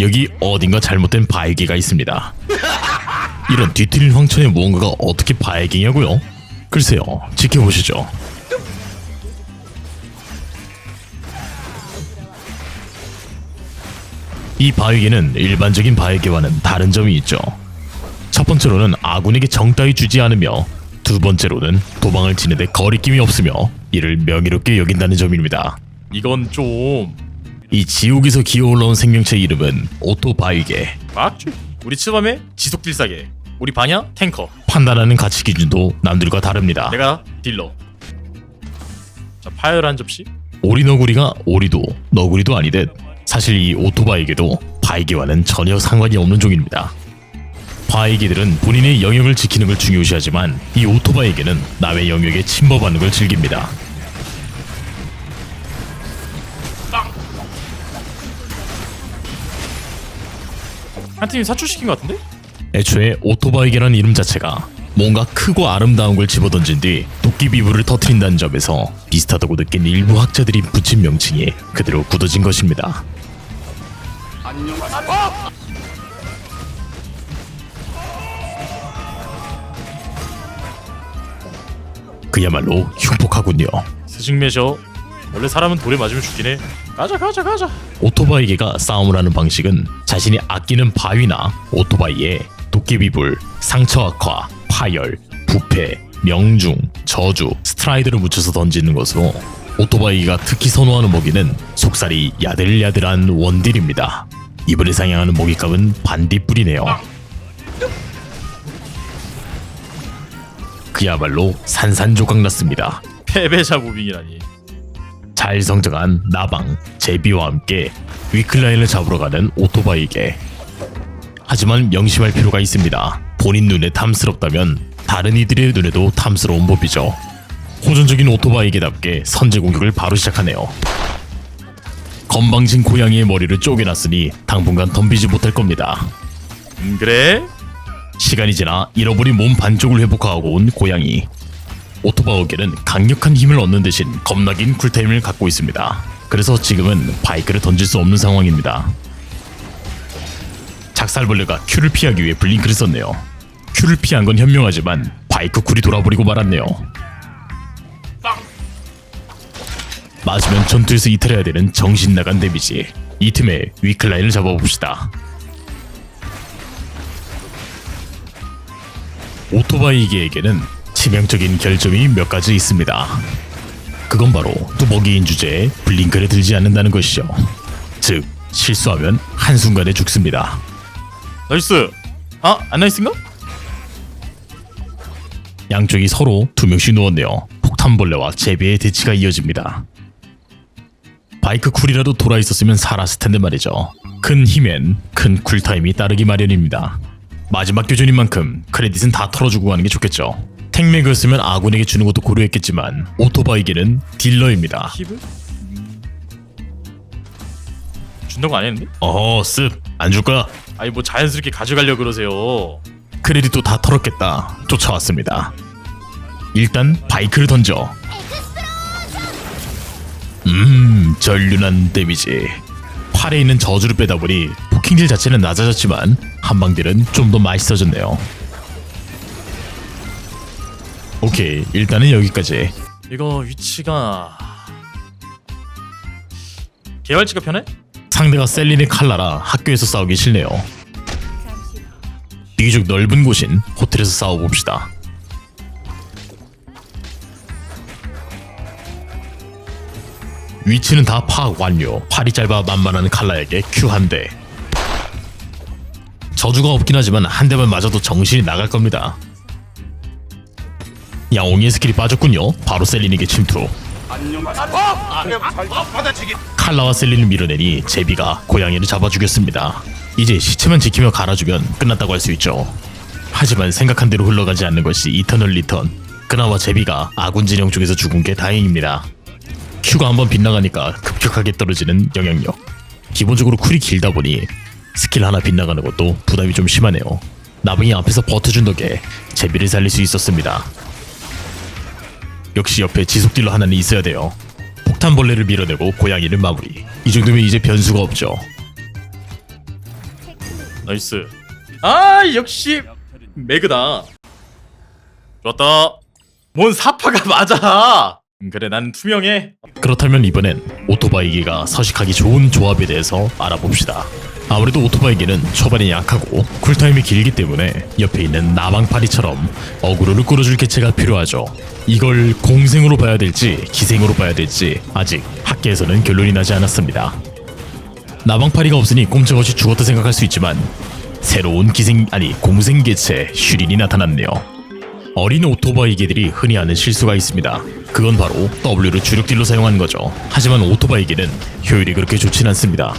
여기 어딘가 잘못된 바이기가 있습니다. 이런 뒤틀린 황천에 무언가가 어떻게 바이기냐고요? 글쎄요, 지켜보시죠. 이 바위개는 일반적인 바위개와는 다른 점이 있죠. 첫 번째로는 아군에게 정 따위 주지 않으며 두 번째로는 도망을 치는데 거리낌이 없으며 이를 명예롭게 여긴다는 점입니다. 이건 좀... 이 지옥에서 기어 올라온 생명체 이름은 오토바위개 맞지? 우리 치밤에 지속 딜사계 우리 반야 탱커 판단하는 가치 기준도 남들과 다릅니다. 내가 딜러 자 파열 한 접시 오리 너구리가 오리도 너구리도 아니듯 사실 이 오토바이게도 바이게와는 전혀 상관이 없는 종입니다. 바이게들은 본인의 영역을 지키는 걸 중요시하지만 이 오토바이게는 남의 영역에 침범하는 걸 즐깁니다. 한 팀이 사출시킨 것 같은데? 애초에 오토바이게라는 이름 자체가 뭔가 크고 아름다운 걸 집어던진 뒤 도끼 비부를 터트린다는 점에서 비슷하다고 느낀 일부 학자들이 붙인 명칭이 그대로 굳어진 것입니다. 그야말로 흉폭하군요. 스승매셔 원래 사람은 돌에 맞으면 죽긴 해 가자 가자 가자 오토바이계가 싸움을 하는 방식은 자신이 아끼는 바위나 오토바이에 도깨비불, 상처 악화, 파열, 부패, 명중, 저주, 스트라이드를 묻혀서 던지는 것으로 오토바이가 특히 선호하는 먹이는 속살이 야들야들한 원딜입니다. 이번에 상향하는 먹이값은 반딧불이네요. 그야말로 산산조각 났습니다. 패배자 무빙이라니 잘 성장한 나방, 제비와 함께 위클라인을 잡으러 가는 오토바이게. 하지만 명심할 필요가 있습니다. 본인 눈에 탐스럽다면 다른 이들의 눈에도 탐스러운 법이죠. 호전적인 오토바이게답게 선제 공격을 바로 시작하네요. 건방진 고양이의 머리를 쪼개놨으니 당분간 덤비지 못할 겁니다. 음 그래? 시간이 지나 잃어버린 몸 반쪽을 회복하고 온 고양이. 오토바이게는 강력한 힘을 얻는 대신 겁나긴 쿨타임을 갖고 있습니다. 그래서 지금은 바이크를 던질 수 없는 상황입니다. 작살벌레가 큐를 피하기 위해 블링크를 썼네요. 큐를 피한 건 현명하지만 바이크 쿨이 돌아버리고 말았네요. 맞으면 전투에서 이탈해야 되는 정신 나간 데미지. 이 틈에 위클라인을 잡아봅시다. 오토바이계에게는 치명적인 결점이 몇 가지 있습니다. 그건 바로 뚜벅이인 주제에 블링크를 들지 않는다는 것이죠. 즉 실수하면 한순간에 죽습니다. 나이스 아? 안 나이스인가? 양쪽이 서로 두 명씩 누웠네요. 폭탄벌레와 제비의 대치가 이어집니다. 바이크 쿨이라도 돌아 있었으면 살았을 텐데 말이죠. 큰 힘엔 큰 쿨타임이 따르기 마련입니다. 마지막 교전인 만큼 크레딧은 다 털어주고 가는 게 좋겠죠. 택맥이었으면 아군에게 주는 것도 고려했겠지만 오토바이계는 딜러입니다. 준다고 안 했는데? 어허 쓱안 줄까? 아니 뭐 자연스럽게 가져가려 그러세요 크레딧도 다 털었겠다. 쫓아왔습니다. 일단 바이크를 던져. 음, 전륜한 데미지. 팔에 있는 저주를 빼다 보니 포킹딜 자체는 낮아졌지만 한방딜은 좀 더 맛있어졌네요. 오케이, 일단은 여기까지. 이거 위치가 개활치가 편해? 상대가 셀린의 칼라라 학교에서 싸우기 싫네요. 비교적 넓은 곳인 호텔에서 싸워봅시다. 위치는 다 파악 완료. 팔이 짧아 만만한 칼라에게 큐 한 대. 저주가 없긴 하지만 한 대만 맞아도 정신이 나갈 겁니다. 야옹이의 스킬이 빠졌군요. 바로 셀린에게 침투. 칼라와 셀린을 밀어내니 제비가 고양이를 잡아 죽였습니다. 이제 시체만 지키며 갈아주면 끝났다고 할 수 있죠. 하지만 생각한 대로 흘러가지 않는 것이 이터널 리턴. 그나마 제비가 아군 진영 쪽에서 죽은 게 다행입니다. 큐가 한번 빗나가니까 급격하게 떨어지는 영향력. 기본적으로 쿨이 길다 보니 스킬 하나 빗나가는 것도 부담이 좀 심하네요. 나붕이 앞에서 버텨준 덕에 제비를 살릴 수 있었습니다. 역시 옆에 지속딜러 하나는 있어야 돼요. 폭탄벌레를 밀어내고 고양이를 마무리. 이 정도면 이제 변수가 없죠. 나이스 아 역시 매그다 좋았다 뭔 사파가 맞아 음, 그래 난 투명해 그렇다면 이번엔 오토바이기가 서식하기 좋은 조합에 대해서 알아봅시다. 아무래도 오토바이기는 초반에 약하고 쿨타임이 길기 때문에 옆에 있는 나방파리처럼 어그로를 끌어줄 개체가 필요하죠. 이걸 공생으로 봐야 될지 기생으로 봐야 될지 아직 학계에서는 결론이 나지 않았습니다. 나방파리가 없으니 꼼짝없이 죽었다 생각할 수 있지만 새로운 기생 아니 공생 개체 슈린이 나타났네요. 어린 오토바이 개들이 흔히 하는 실수가 있습니다. 그건 바로 W를 주력딜로 사용하는 거죠. 하지만 오토바이 개는 효율이 그렇게 좋진 않습니다.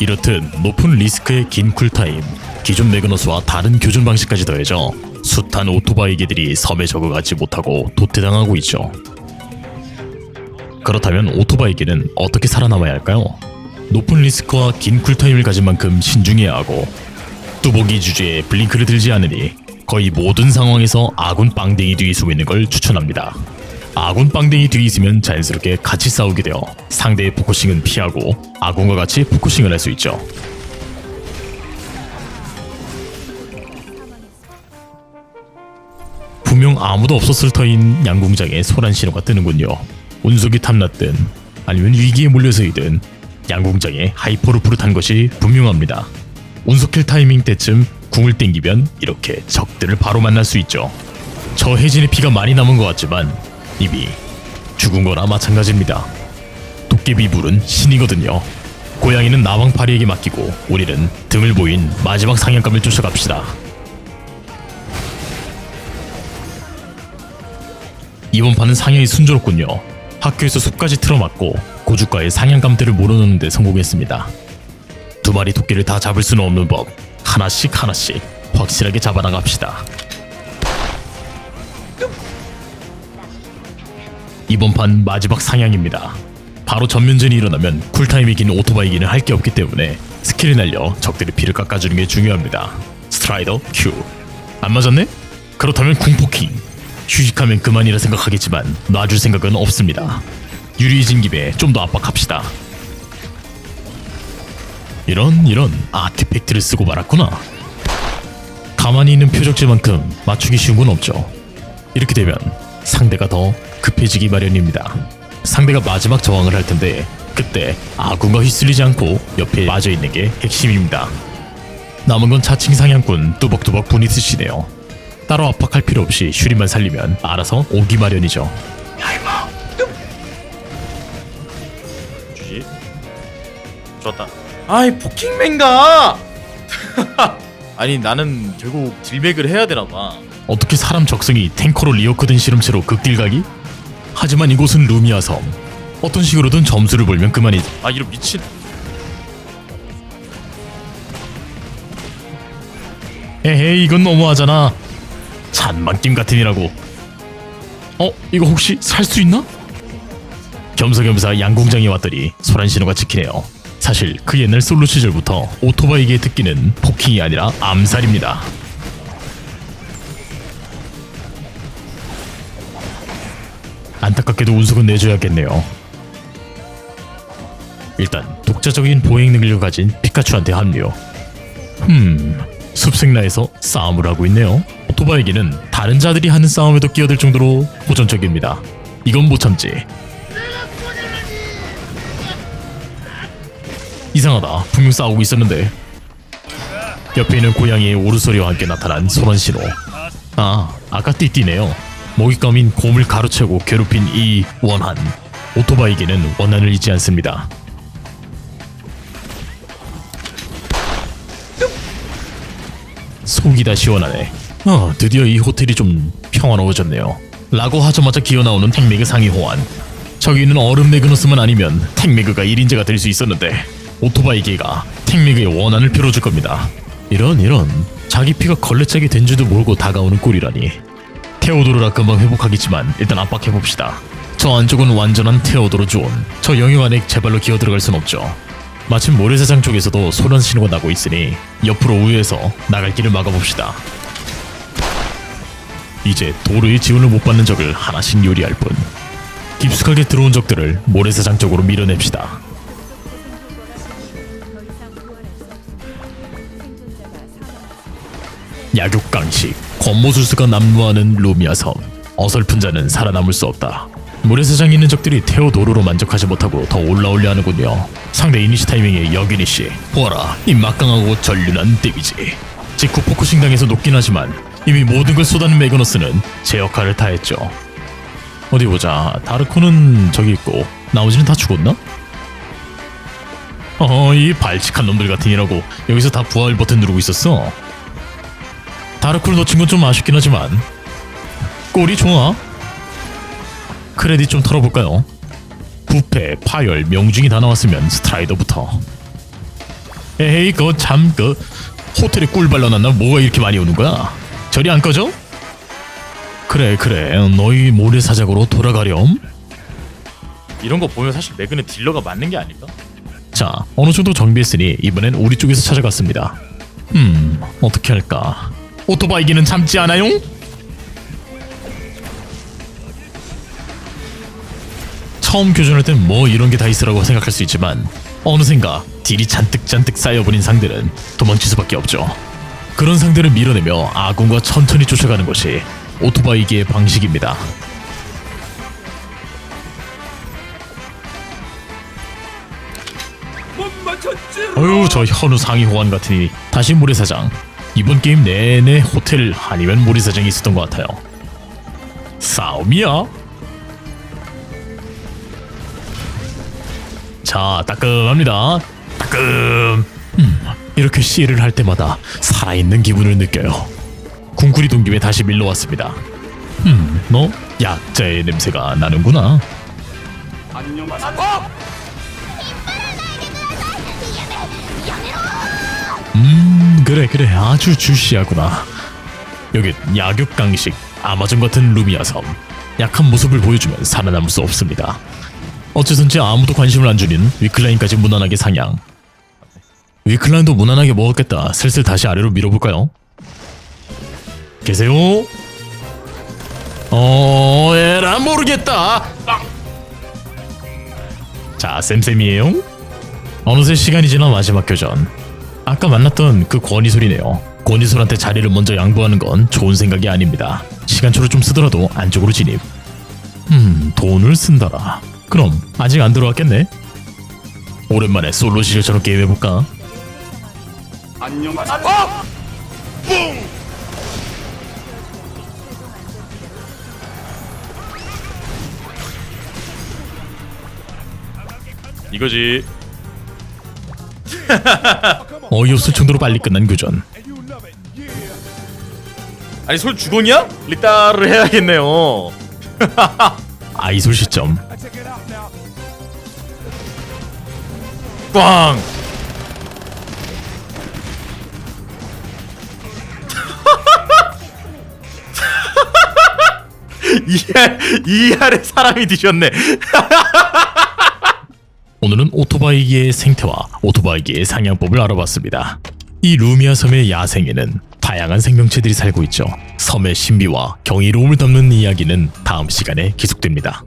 이렇듯 높은 리스크의 긴 쿨타임, 기존 매그너스와 다른 교전 방식까지 더해져 숱한 오토바이 개들이 섬에 적응하지 못하고 도태당하고 있죠. 그렇다면 오토바이 개는 어떻게 살아남아야 할까요? 높은 리스크와 긴 쿨타임을 가진 만큼 신중해야 하고 뚜벅이 주제에 블링크를 들지 않으니 거의 모든 상황에서 아군 빵댕이 뒤에 숨어 있는 걸 추천합니다. 아군 빵댕이 뒤에 있으면 자연스럽게 같이 싸우게 되어 상대의 포커싱은 피하고 아군과 같이 포커싱을 할 수 있죠. 분명 아무도 없었을 터인 양궁장에 소란 신호가 뜨는군요. 운석이 탐났든 아니면 위기에 몰려서이든 양궁장에 하이퍼루프를 탄 것이 분명합니다. 운석킬 타이밍 때쯤 궁을 땡기면 이렇게 적들을 바로 만날 수 있죠. 저 혜진의 피가 많이 남은 것 같지만 이미 죽은 거나 마찬가지입니다. 도깨비 불은 신이거든요. 고양이는 나방파리에게 맡기고 우리는 등을 보인 마지막 상향감을 쫓아갑시다. 이번 판은 상향이 순조롭군요. 학교에서 숲까지 틀어맞고 고주과의 상향감들을 몰아넣는 데 성공했습니다. 두 마리 토끼를 다 잡을 수는 없는 법 하나씩 하나씩 확실하게 잡아나갑시다. 이번 판 마지막 상향입니다. 바로 전면전이 일어나면 쿨타임이 긴 오토바이기는 할 게 없기 때문에 스킬을 날려 적들의 피를 깎아주는 게 중요합니다. 스트라이더 Q 안 맞았네? 그렇다면 궁포킹 휴식하면 그만이라 생각하겠지만 놔줄 생각은 없습니다. 유리해진 김에 좀 더 압박합시다. 이런 이런 아티팩트를 쓰고 말았구나. 가만히 있는 표적지만큼 맞추기 쉬운 건 없죠. 이렇게 되면 상대가 더 급해지기 마련입니다. 상대가 마지막 저항을 할 텐데 그때 아군과 휘둘리지 않고 옆에 빠져 있는 게 핵심입니다. 남은 건 자칭 상향꾼 뚜벅뚜벅 분이 쓰시네요. 따로 압박할 필요 없이 슈리만 살리면 알아서 오기 마련이죠. 주지 좋았다 아이 포킹맨가 아니 나는 결국 딜맥을 해야 되나봐 어떻게 사람 적성이 탱커로 리어크된 실험체로 극딜 가기? 하지만 이곳은 루미아 섬. 어떤 식으로든 점수를 벌면 그만이지. 아 이런 미친 에헤이 이건 너무하잖아. 잔망김 같으니라고. 어 이거 혹시 살 수 있나? 겸사겸사 양궁장에 왔더니 소란 신호가 찍히네요. 사실 그 옛날 솔로 시절부터 오토바이기의 특기는 포킹이 아니라 암살입니다. 안타깝게도 운석은 내줘야겠네요. 일단 독자적인 보행 능력을 가진 피카츄한테 합류. 음, 숲생라에서 싸움을 하고 있네요. 오토바이기는 다른 자들이 하는 싸움에도 끼어들 정도로 호전적입니다. 이건 못 참지. 이상하다. 분명 싸우고 있었는데. 옆에 있는 고양이의 오르소리와 함께 나타난 소란 신호. 아, 아까 띠띠네요. 먹잇감인 곰을 가로채고 괴롭힌 이 원한. 오토바이기는 원한을 잊지 않습니다. 속이 다 시원하네. 아, 드디어 이 호텔이 좀 평화로워졌네요. 라고 하자마자 기어나오는 택매그 상위 호환. 저기는 얼음 매그너스만 아니면 택매그가 1인제가 될 수 있었는데 오토바이기가 택매그의 원한을 빌어줄 겁니다. 이런 이런 자기 피가 걸레짝이 된 줄도 모르고 다가오는 꼴이라니. 테오도르라 금방 회복하겠지만 일단 압박해봅시다. 저 안쪽은 완전한 테오도르 존. 저 영역 안에 제 발로 기어 들어갈 순 없죠. 마침 모래사장 쪽에서도 소련 신호가 나고 있으니 옆으로 우회해서 나갈 길을 막아봅시다. 이제 도로의 지원을 못 받는 적을 하나씩 요리할 뿐. 깊숙하게 들어온 적들을 모래사장 쪽으로 밀어냅시다. 약육 강식 권모술수가 난무하는 루미아 섬 어설픈 자는 살아남을 수 없다 모래사장에 있는 적들이 테오도로로 만족하지 못하고 더 올라오려 하는군요 상대 이니시 타이밍에 여기니씨 보아라 이 막강하고 전륜한 데미지 직후 포커싱 당해서 녹긴 하지만 이미 모든 걸 쏟아낸 매그너스는 제 역할을 다했죠 어디 보자 다르코는 저기 있고 나머지는 다 죽었나? 어, 이 발칙한 놈들 같은 이라고 여기서 다 부활 버튼 누르고 있었어. 다르쿨 놓친 건 좀 아쉽긴 하지만 꼴이 좋아. 크레딧 좀 털어볼까요? 부패, 파열, 명중이 다 나왔으면 스트라이더부터. 에이, 그거 참, 그 호텔에 꿀 발라놨나? 뭐가 이렇게 많이 오는 거야? 저리 안 꺼져? 그래, 그래. 너희 모래사장으로 돌아가렴. 이런 거 보면 사실 매그는 딜러가 맞는 게 아닐까? 자, 어느 정도 정비했으니 이번엔 우리 쪽에서 찾아갔습니다. 음, 어떻게 할까? 오토바이기는 참지 않아요? 처음 교전할 땐 뭐 이런 게 다 있으라고 생각할 수 있지만 어느샌가 딜이 잔뜩잔뜩 쌓여버린 상대는 도망칠 수밖에 없죠. 그런 상대를 밀어내며 아군과 천천히 쫓아가는 것이 오토바이기의 방식입니다. 어휴 저 현우 상위 호환 같으니 다시 모래사장 이번 게임 내내 호텔 아니면 모래사장이 있었던 것 같아요 싸움이야 자 따끔합니다. 따끔. 음, 이렇게 시를 할 때마다 살아있는 기분을 느껴요. 궁쿨이 동김에 다시 밀러왔습니다. 음 너? 약자의 냄새가 나는구나. 음 그래 그래. 아주 주시하구나. 여기 약육 강식 아마존 같은 루미아 섬. 약한 모습을 보여주면 살아남을 수 없습니다 어째선지 아무도 관심을 안 주는 위클라인까지 무난하게 상향 위클라인도 무난하게 먹었겠다 슬슬 다시 아래로 밀어볼까요? 계세요? 어 에라 모르겠다 자 쌤쌤이에요 어느새 시간이 지나 마지막 교전 아까 만났던 그 권이솔이네요. 권이솔한테 자리를 먼저 양보하는 건 좋은 생각이 아닙니다. 시간초를 좀 쓰더라도 안쪽으로 진입. 음, 돈을 쓴다라. 그럼 아직 안 들어왔겠네. 오랜만에 솔로 시절처럼 게임해볼까? 이거지. 어이없을 정도로 빨리 끝난 교전. 아니 솔 주공이야? 리따를 해야겠네요. 아이솔 시점. 꽝. 이알 이알에 사람이 뒤졌네. 오늘은 오토바이기의 생태와 오토바이기의 상향법을 알아봤습니다. 이 루미아 섬의 야생에는 다양한 생명체들이 살고 있죠. 섬의 신비와 경이로움을 담는 이야기는 다음 시간에 계속됩니다.